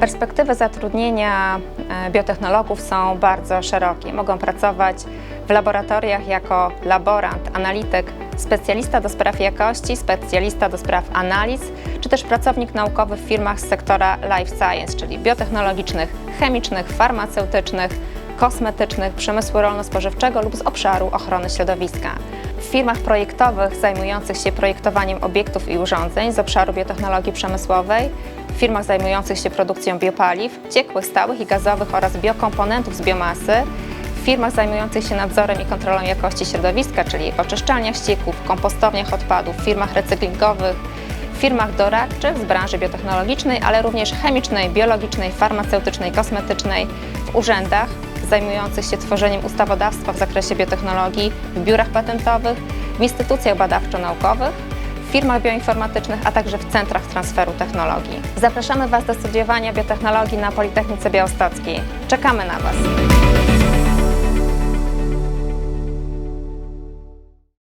Perspektywy zatrudnienia e, biotechnologów są bardzo szerokie. Mogą pracować w laboratoriach jako laborant, analityk, specjalista do spraw jakości, specjalista do spraw analiz, czy też pracownik naukowy w firmach z sektora life science, czyli biotechnologicznych, chemicznych, farmaceutycznych, kosmetycznych, przemysłu rolno-spożywczego lub z obszaru ochrony środowiska. Firmach projektowych zajmujących się projektowaniem obiektów i urządzeń z obszaru biotechnologii przemysłowej, w firmach zajmujących się produkcją biopaliw, ciekłych, stałych i gazowych oraz biokomponentów z biomasy, w firmach zajmujących się nadzorem i kontrolą jakości środowiska, czyli oczyszczalniach ścieków, kompostowniach odpadów, firmach recyklingowych, firmach doradczych z branży biotechnologicznej, ale również chemicznej, biologicznej, farmaceutycznej, kosmetycznej, w urzędach zajmujących się tworzeniem ustawodawstwa w zakresie biotechnologii, w biurach patentowych, w instytucjach badawczo-naukowych, w firmach bioinformatycznych, a także w centrach transferu technologii. Zapraszamy Was do studiowania biotechnologii na Politechnice Białostockiej. Czekamy na Was!